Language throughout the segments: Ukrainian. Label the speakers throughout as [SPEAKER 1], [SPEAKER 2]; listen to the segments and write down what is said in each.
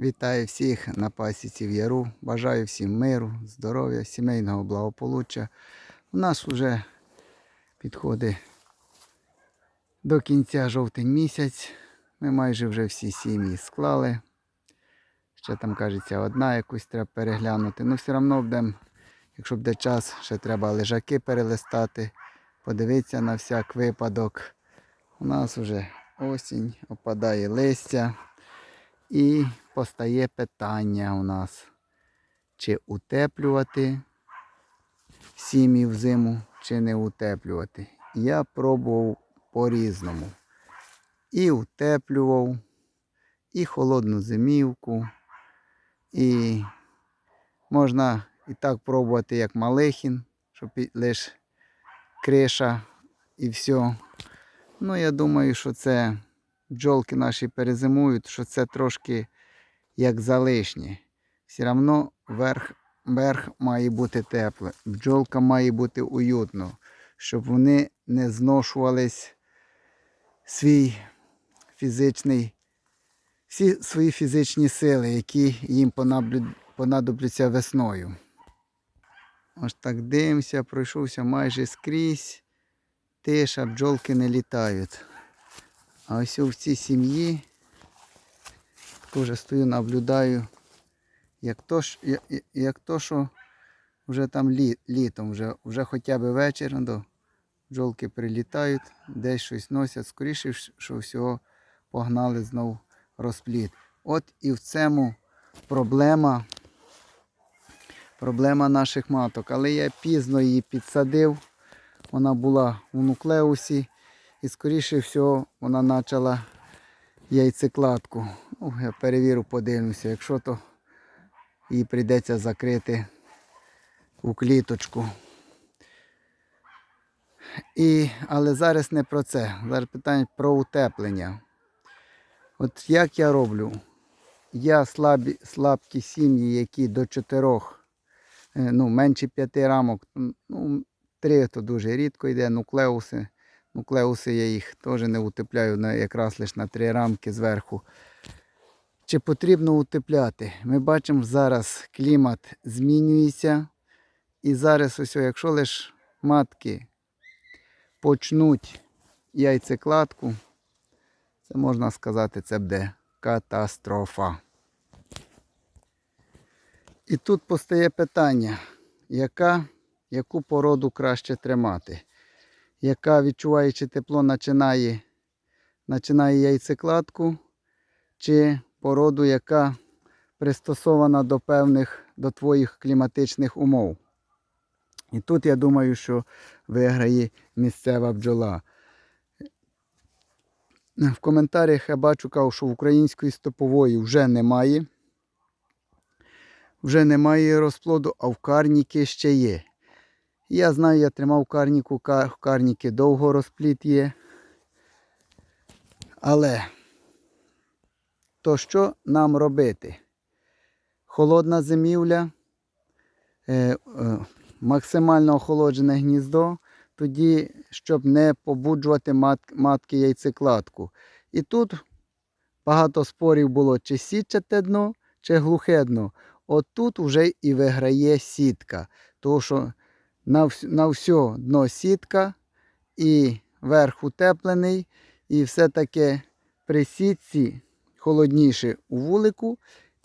[SPEAKER 1] Вітаю всіх на пасіці в Яру. Бажаю всім миру, здоров'я, сімейного благополуччя. У нас вже підходить до кінця жовтень місяць. Ми майже вже всі сім'ї склали. Ще там, кажеться, одна якусь треба переглянути. Ну, все одно будемо, якщо буде час, ще треба лежаки перелистати, подивитися на всяк випадок. У нас вже осінь, опадає листя. І постає питання у нас, чи утеплювати сім'ї взиму, чи не утеплювати. Я пробував по-різному. І утеплював, і холодну зимівку, і можна і так пробувати, як Малихін, щоб лише криша і все. Ну, я думаю, що це бджолки наші перезимують, що це трошки як залишнє. Все одно верх, верх має бути теплий, бджолка має бути уютно, щоб вони не зношувались свій фізичний, всі свої фізичні сили, які їм понадобляться весною. Ось так дивимося, пройшовся майже скрізь. Тиша, бджолки не літають. А ось у цій сім'ї теж стою, наблюдаю, як то, ж- я- я- як то що вже там лі, літом, вже, вже хоча б вечір, до бджолки прилітають, десь щось носять, скоріше, що всього погнали знов розпліт. От і в цьому проблема, проблема наших маток. Але я пізно її підсадив. Вона була у нуклеусі. І скоріше всього вона почала яйцекладку. Ну, я перевірю, подивлюся. Якщо то її прийдеться закрити у кліточку. І, але зараз не про це. Зараз питання про утеплення. От як я роблю? Я слабі, слабкі сім'ї, які до чотирьох, е, ну, менше п'яти рамок, ну, три то дуже рідко йде, нуклеуси. Нуклеуси я їх теж не утепляю на, якраз лише на три рамки зверху. Чи потрібно утепляти? Ми бачимо, зараз клімат змінюється. І зараз, ось, якщо лише матки почнуть яйцекладку, це можна сказати, це буде катастрофа. І тут постає питання, яка, яку породу краще тримати? Яка, відчуваючи тепло, починає, починає яйцекладку, чи породу, яка пристосована до певних до твоїх кліматичних умов. І тут я думаю, що виграє місцева бджола. В коментарях я бачу, кажу, що української стопової вже немає. Вже немає розплоду, а в карніки ще є. Я знаю, я тримав карніку, в карніки довго розпліт є. Але то що нам робити? Холодна зимівля, е, е, максимально охолоджене гніздо, тоді, щоб не побуджувати матки яйцекладку. І тут багато спорів було, чи сітчате дно, чи глухе дно. От тут вже і виграє сітка. Тому що на, вс- на все дно сітка і верх утеплений, і все-таки при сітці холодніше у вулику,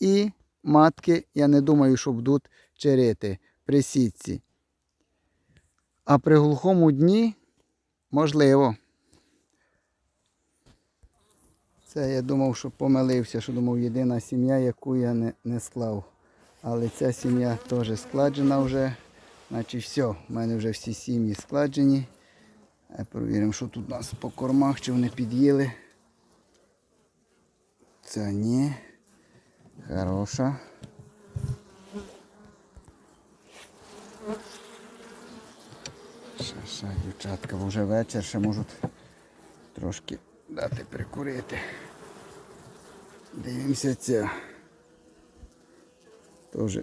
[SPEAKER 1] і матки, я не думаю, що будуть черити при сітці. А при глухому дні можливо. Це я думав, що помилився, що думав єдина сім'я, яку я не, не склав. Але ця сім'я теж складена вже. Значить, все, в мене вже всі сім'ї складені. А Провіримо, що тут у нас по кормах, чи вони під'їли. Це ні. Хороша. Ще, ще, дівчатка, вже вечір, ще можуть трошки дати прикурити. Дивимося ця. Теж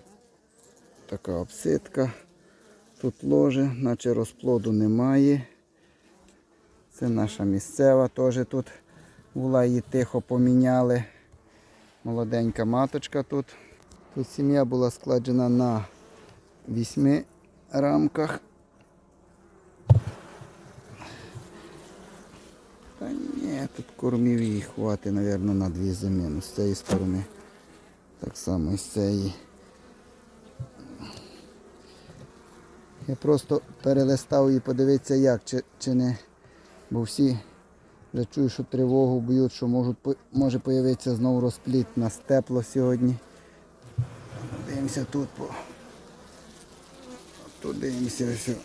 [SPEAKER 1] така обсидка. Тут ложе, наче розплоду немає. Це наша місцева, теж тут була її тихо поміняли. Молоденька маточка тут. Тут сім'я була складена на вісьми рамках. Та ні, тут кормів їй хватить, мабуть, на дві зими. Ну, з цієї сторони. Так само і з цієї. Я просто перелистав і подивитися як, чи, чи не. Бо всі вже чую, що тривогу б'ють, що можуть, може появитися знову розпліт. Нас тепло сьогодні. Дивимося тут по. Тут дивимося ось.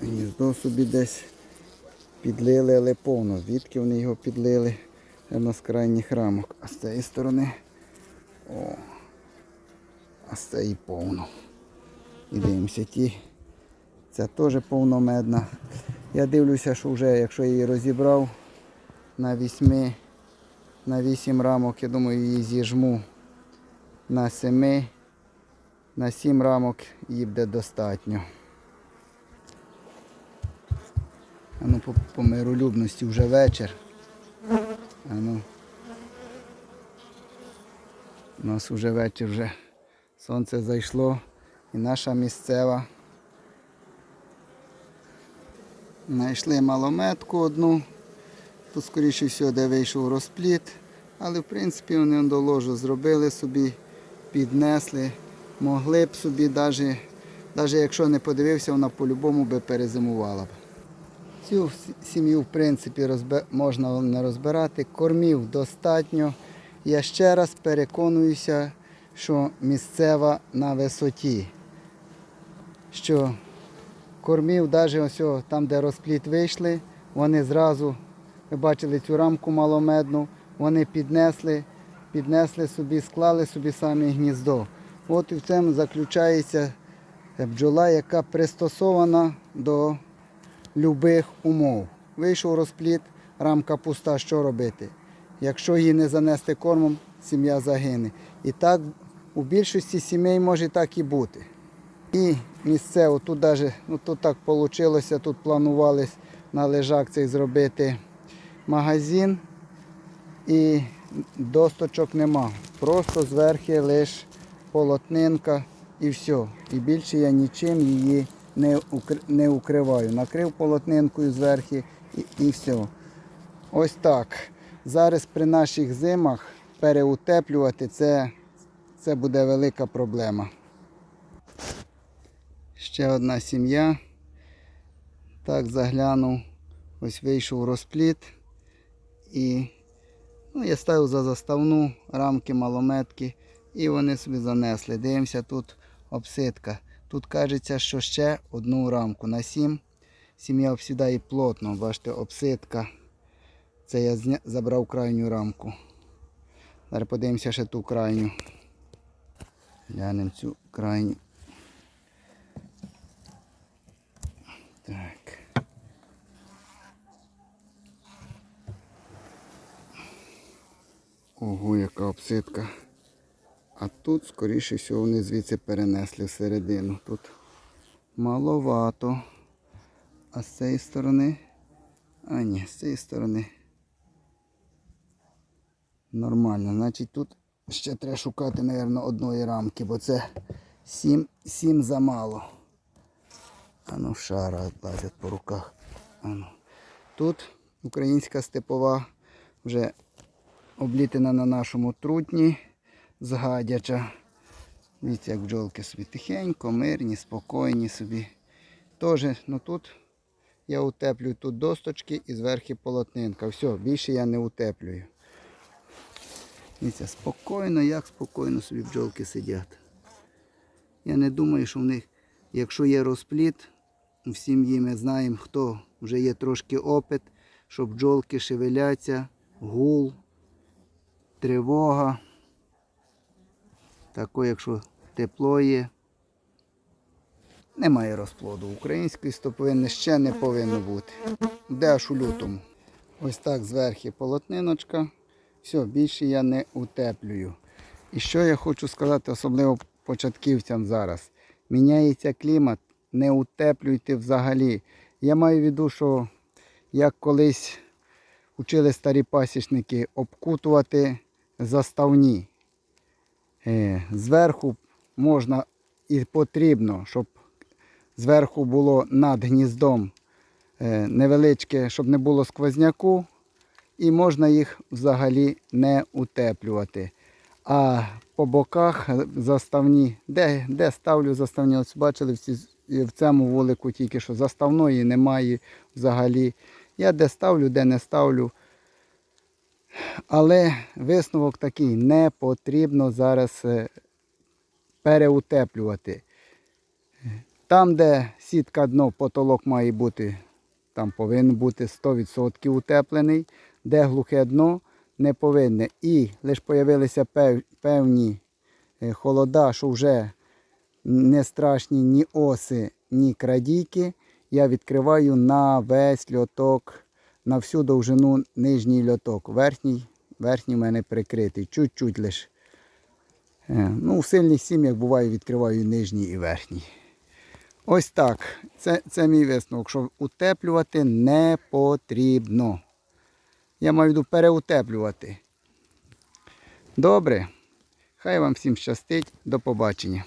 [SPEAKER 1] Гніздо собі десь підлили, але повно. Звідки вони його підлили? Певно, з крайніх рамок. А з цієї сторони. О. А з цієї повно. І дивимося ті. Ця теж повномедна. Я дивлюся, що вже якщо її розібрав на вісьми, на вісім рамок, я думаю, її зіжму на семи, на сім рамок її буде достатньо. А ну по, по миролюбності вже вечір. А ну. У нас вже вечір вже сонце зайшло і наша місцева. Знайшли малометку одну, тут скоріше всього, де вийшов розпліт. Але в принципі вони до ложу зробили собі, піднесли, могли б собі, навіть, якщо не подивився, вона по-любому би перезимувала б. Цю сім'ю, в принципі, розбе- можна не розбирати. Кормів достатньо. Я ще раз переконуюся, що місцева на висоті. Що кормів, навіть ось там, де розпліт вийшли, вони зразу, ви бачили цю рамку маломедну, вони піднесли, піднесли собі, склали собі самі гніздо. От і в цьому заключається бджола, яка пристосована до любих умов. Вийшов розпліт, рамка пуста, що робити? Якщо її не занести кормом, сім'я загине. І так у більшості сімей може так і бути. І місцево, тут даже, ну тут так вийшло, тут планували на лежак цей зробити магазин і досточок нема. Просто зверху лише полотнинка і все. І більше я нічим її не, не укриваю. Накрив полотнинкою зверху і, і все. Ось так. Зараз при наших зимах переутеплювати це, це буде велика проблема. Ще одна сім'я. Так, заглянув. Ось вийшов розпліт. І ну, я ставив за заставну рамки малометки. І вони собі занесли. Дивимося, тут обсидка. Тут кажеться, що ще одну рамку на сім. Сім'я обсідає плотно. Бачите, обсидка. Це я забрав крайню рамку. Зараз подивимося ще ту крайню. Глянемо цю крайню. Так. Ого, яка обсидка. А тут, скоріше всього, вони звідси перенесли всередину. Тут маловато. А з цієї сторони. А ні, з цієї сторони. Нормально. Значить тут ще треба шукати, мабуть, одної рамки, бо це 7, 7 замало. А ну шара лазять по руках. А ну. Тут українська степова вже облітена на нашому трутні згадяча. Дивіться, як бджолки собі тихенько, мирні, спокійні собі. Теж, ну тут я утеплюю тут досточки і зверху полотнинка. Все, більше я не утеплюю. Дивіться, спокійно, як спокійно собі бджолки сидять. Я не думаю, що в них, якщо є розпліт, в сім'ї ми знаємо, хто вже є трошки опит, що бджолки шевеляться, гул, тривога. Тако, якщо тепло є, немає розплоду. Української стоповини ще не повинно бути. Де аж у лютому. Ось так зверху полотниночка. Все, більше я не утеплюю. І що я хочу сказати, особливо початківцям зараз. Міняється клімат, не утеплюйте взагалі. Я маю в виду, що як колись учили старі пасічники обкутувати заставні. Е, Зверху можна і потрібно, щоб зверху було над гніздом е, невеличке, щоб не було сквозняку, і можна їх взагалі не утеплювати. А по боках заставні, де, де ставлю заставні, ось бачили всі і в цьому вулику тільки що заставної немає взагалі. Я де ставлю, де не ставлю. Але висновок такий, не потрібно зараз е, переутеплювати. Там, де сітка дно, потолок має бути, там повинен бути 100% утеплений, де глухе дно не повинне. І лише з'явилися певні е, холода, що вже не страшні ні оси, ні крадійки. Я відкриваю на весь льоток, на всю довжину нижній льоток. Верхній, верхній в мене прикритий, чуть-чуть лише. Ну, в сильних сім'ях буває, відкриваю нижній і верхній. Ось так. Це, це мій висновок, що утеплювати не потрібно. Я маю в виду переутеплювати. Добре. Хай вам всім щастить. До побачення.